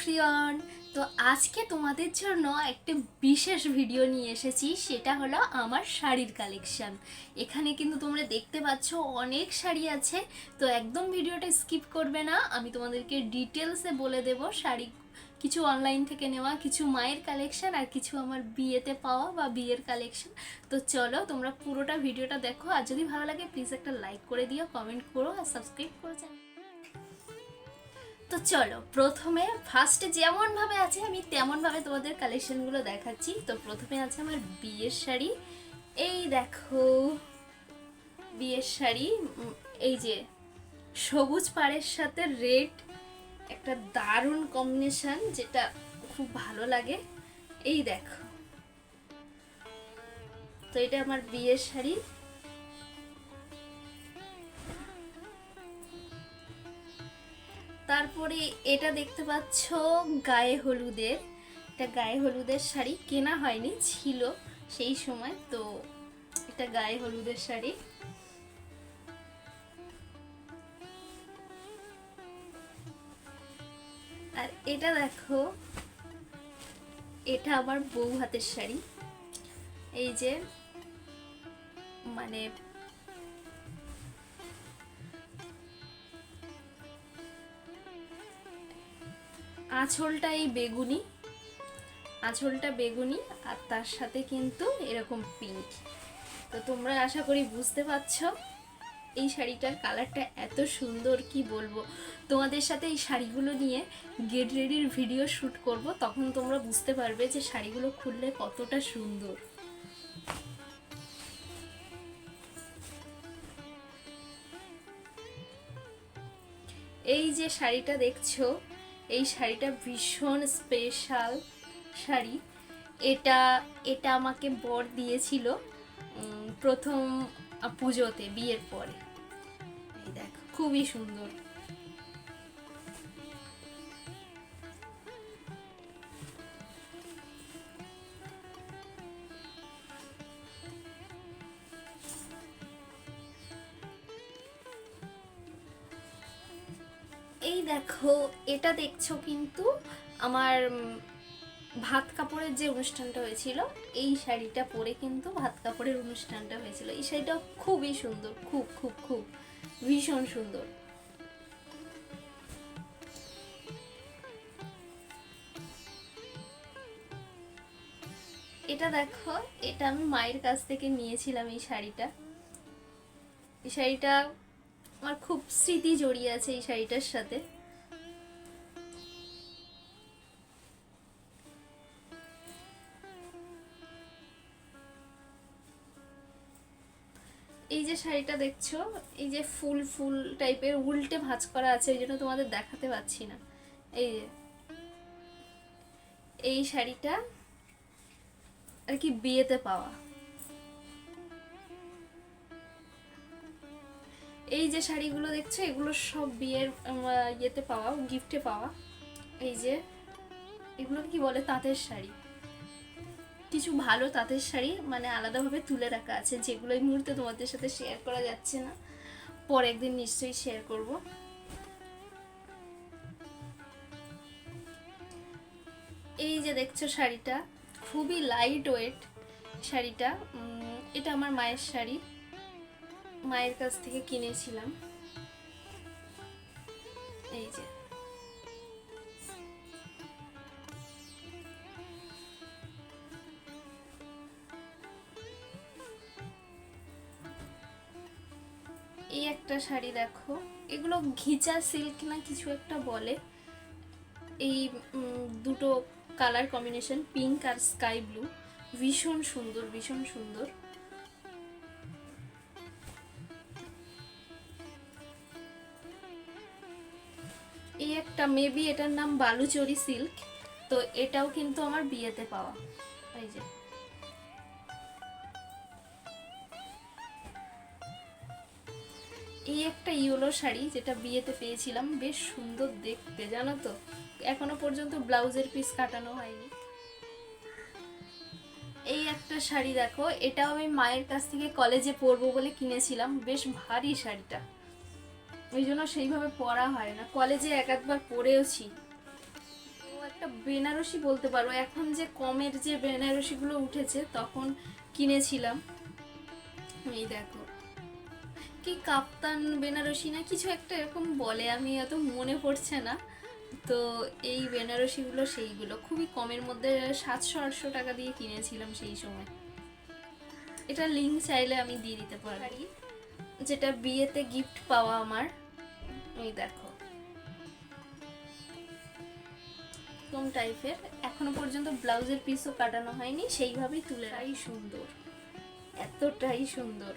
Everyone. তো আজকে তোমাদের জন্য একটা বিশেষ ভিডিও নিয়ে এসেছি, সেটা হলো আমার শাড়ির কালেকশান এখানে কিন্তু তোমরা দেখতে পাচ্ছ অনেক শাড়ি আছে, তো একদম ভিডিওটা স্কিপ করবে না। আমি তোমাদেরকে ডিটেলসে বলে দেব শাড়ি, কিছু অনলাইন থেকে নেওয়া, কিছু মায়ের কালেকশন আর কিছু আমার বিয়েতে পাওয়া বা বিয়ের কালেকশন তো চলো তোমরা পুরোটা ভিডিওটা দেখো, আর যদি ভালো লাগে প্লিজ একটা লাইক করে দিও কমেন্ট করো আর সাবস্ক্রাইব করো চ্যানেল তো চলো, প্রথমে ফার্স্টে যেমনভাবে আছে, আমি তেমনভাবে তোমাদের কালেকশনগুলো দেখাচ্ছি। তো প্রথমে আছে আমার বিয়ের শাড়ি। এই দেখো, বিয়ের শাড়ি এই যে সবুজ পাড়ের সাথে রেড একটা দারুণ কম্বিনেশন যেটা খুব ভালো লাগে। এই দেখো। তো এটা আমার বিয়ের শাড়ি। তারপরে এটা দেখতে পাচ্ছ গায়ে হলুদের। এটা গায়ে হলুদের শাড়ি, কেনা হয়নি, ছিল সেই সময়, তো এটা গায়ে হলুদের শাড়ি। আর এটা দেখো, এটা আমার বউ হাতের শাড়ি। এই যে মানে আঁচলটা এই বেগুনি, আঁচলটা বেগুনি আর তার সাথে কিন্তু এরকম পিঙ্ক তো তোমরা আশা করি বুঝতে পারছ এই শাড়িটার কালারটা এত সুন্দর, কি বলব? তোমাদের সাথে এই শাড়িগুলো নিয়ে গেট রেডির ভিডিও শ্যুট করব, তখন তোমরা বুঝতে পারবে যে শাড়িগুলো খুললে কতটা সুন্দর। এই যে শাড়িটা দেখছ এই শাড়িটা ভীষণ স্পেশাল শাড়ি। এটা এটা আমাকে বর দিয়েছিল প্রথম পুজোতে, বিয়ের পরে। দেখ, খুবই সুন্দর। এই দেখো, এটা দেখছ কিন্তু আমার ভাত কাপড়ের যে অনুষ্ঠানটা হয়েছিল, এই শাড়িটা পরে কিন্তু ভাত কাপড়ের অনুষ্ঠানটা হয়েছিল। এই শাড়িটা খুবই সুন্দর, খুব খুব খুব, ভীষণ সুন্দর। এটা দেখো, এটা আমি মায়ের কাছ থেকে নিয়েছিলাম এই শাড়িটা। এই শাড়িটা আমার খুব স্মৃতি জড়িয়ে আছে এই শাড়িটার সাথে। এই যে শাড়িটা দেখছ, এই যে ফুল ফুল টাইপের উল্টে ভাঁজ করা আছে, ওই জন্য তোমাদের দেখাতে পাচ্ছি না। এই যে, এই শাড়িটা আর কি বিয়েতে পাওয়া। এই যে শাড়িগুলো দেখছ, এগুলো সব বিয়ের ইয়েতে পাওয়া গিফটে পাওয়া। এই যে এগুলো কি বলে? তাঁতের শাড়ি। কিছু ভালো তাঁতের শাড়ি মানে আলাদাভাবে তুলে রাখা আছে, যেগুলো এই মুহূর্তে তোমাদের সাথে শেয়ার করা যাচ্ছে না। পরে একদিন নিশ্চয়ই শেয়ার করব। এই যে দেখছ শাড়িটা, খুবই লাইট ওয়েট শাড়িটা এটা আমার মায়ের শাড়ি। মায়ের কাছ থেকে কিনেছিলাম। এই যে। এই একটা শাড়ি দেখো। এগুলো ঘিচা সিল্ক না কিছু একটা বলে। এই দুটো কালার কম্বিনেশন পিঙ্ক আর স্কাই ব্লু ভীষণ সুন্দর ভীষণ সুন্দর। এই একটা মেবি এটার নাম বালুচরি সিল্ক তো এটাও কিন্তু আমার বিয়েতে পাওয়া। এই যে। এই একটা ইয়েলো শাড়ি যেটা বিয়েতে পেয়েছিলাম, বেশ সুন্দর দেখতে, জানো তো? এখনও পর্যন্ত ব্লাউজের পিস কাটানো হয়নি। এই একটা শাড়ি দেখো, এটাও আমি মায়ের কাছ থেকে কলেজে পরবো বলে কিনেছিলাম, বেশ ভারী শাড়িটা। ওই জন্য সেইভাবে পড়া হয় না। কলেজে এক একবার পড়েওছি। ও একটা বেনারসি বলতে পারো। এখন যে কমের যে বেনারসিগুলো উঠেছে, তখন কিনেছিলাম। এই দেখো। কি কাপ্তান বেনারসি না, কিছু একটা এরকম বলে। আমি এত মনে পড়ছে না। তো এই বেনারসিগুলো, সেইগুলো। খুবই কমের মধ্যে সাতশো, আটশো টাকা দিয়ে কিনেছিলাম সেই সময়। এটা লিঙ্ক চাইলে আমি দিয়ে দিতে পারি। যেটা বিয়েতে গিফট পাওয়া আমার, এই দেখো। এরকম টাইপের এখনও পর্যন্ত ব্লাউজের পিসও কাটানো হয়নি, সেইভাবেই তুলে রাই সুন্দর। এতটাই সুন্দর।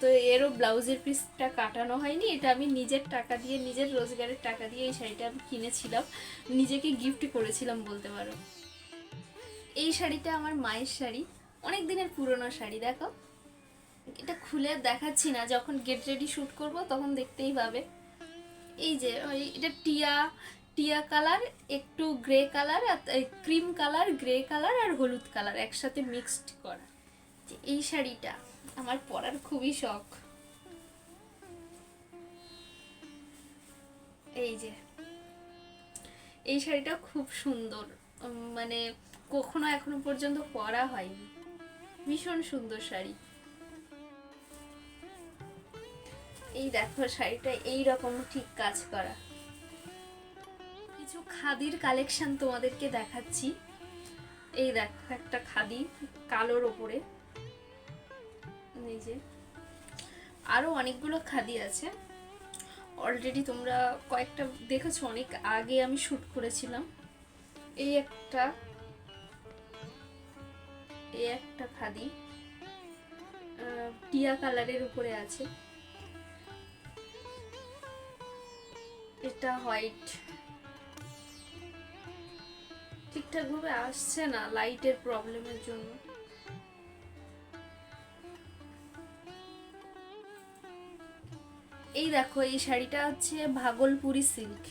তো এরও ব্লাউজের পিসটা কাটানো হয়নি, এটা আমি নিজের টাকা দিয়ে, নিজের রোজগারের টাকা দিয়ে এই শাড়িটা আমি কিনেছিলাম। নিজেকে গিফট করেছিলাম বলতে পারো। এই শাড়িটা আমার মায়ের শাড়ি, অনেক দিনের পুরনো শাড়ি, দেখো। এটা খুলে দেখাচ্ছি না, যখন গেট রেডি শ্যুট করব তখন দেখতেই পাবে। এই যে, ওই এটা টিয়া টিয়া কালার একটু গ্রে কালার আর ক্রিম কালার গ্রে কালার আর হলুদ কালার একসাথে মিক্সড করা। এই শাড়িটা আমার পরার খুবই শখ। এই যে, এই শাড়িটা খুব সুন্দর। মানে কখনো এখনও পর্যন্ত পরা হয়নি। ভীষণ সুন্দর শাড়ি। এই দেখো শাড়িটা এই রকম ঠিক কাজ করা। কিছু খাদির কালেকশন তোমাদেরকে দেখাচ্ছি। এই দেখো একটা খাদি, কালোর ওপরে। এই যে, আরও অনেকগুলো খাদি আছে। অলরেডি তোমরা কয়েকটা দেখেছ, অনেক আগে আমি শ্যুট করেছিলাম। এই একটা এই একটা খাদি টিয়া কালারের উপরে আছে। এটা হোয়াইট ঠিকঠাক ভাবে আসছে না লাইটের প্রবলেমের জন্য। এই দেখো, এই শাড়িটা হচ্ছে ভাগলপুরি সিল্ক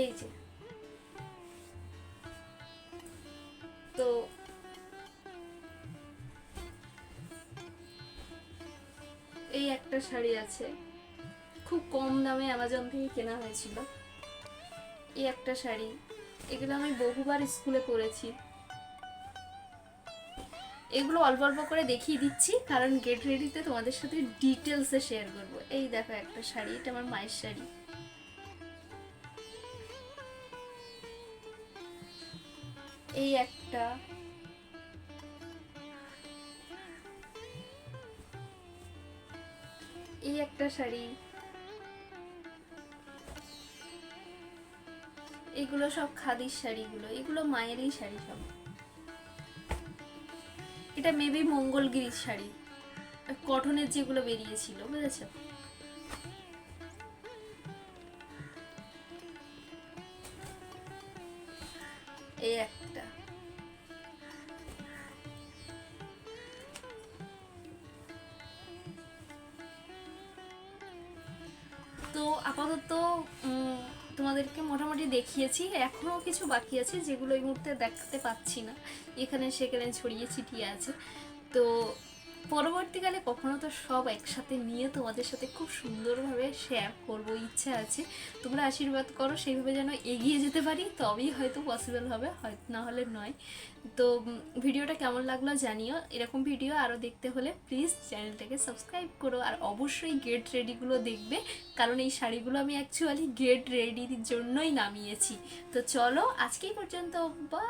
এই যে। তো এই একটা শাড়ি আছে। খুব কম দামে অ্যামাজন থেকে কেনা হয়েছিল। এই একটা শাড়ি। এগুলো আমি বহুবার স্কুলে করেছি এগুলো অল্প অল্প করে দেখিয়ে দিচ্ছি, কারণ গেট রেডিতে তোমাদের সাথে ডিটেলসে শেয়ার করব। এই দেখো একটা শাড়ি, এটা আমার মায়ের শাড়ি। এই একটা। এই একটা শাড়ি। এগুলো সব খাদির শাড়িগুলো, এগুলো মায়েরই শাড়ি সব। এটা মেবি মঙ্গলগিরির শাড়ি। কটনের যেগুলো বেরিয়েছিল, বুঝেছ? এই একটা। তো আপাতত তোমাদেরকে মোটামুটি দেখিয়েছি, এখনও কিছু বাকি আছে যেগুলো এই মুহূর্তে দেখতে পাচ্ছি না। এখানে সেখানে ছড়িয়ে ছিটিয়ে আছে। তো পরবর্তীকালে কখনো তো সব একসাথে নিয়ে তোমাদের সাথে খুব সুন্দরভাবে শেয়ার করব, ইচ্ছে আছে। তোমরা আশীর্বাদ করো, সেইভাবে যেন এগিয়ে যেতে পারি, তবেই হয়তো পসিবল হবে হয়তো না হলে নয়। তো ভিডিওটা কেমন লাগল জানিও। এরকম ভিডিও আরও দেখতে হলে প্লিজ চ্যানেলটাকে সাবস্ক্রাইব করো, আর অবশ্যই গেট রেডিগুলো দেখবে, কারণ এই শাড়িগুলো আমি অ্যাকচুয়ালি গেট রেডির জন্যই নামিয়েছি। তো চলো, আজকেই পর্যন্ত বা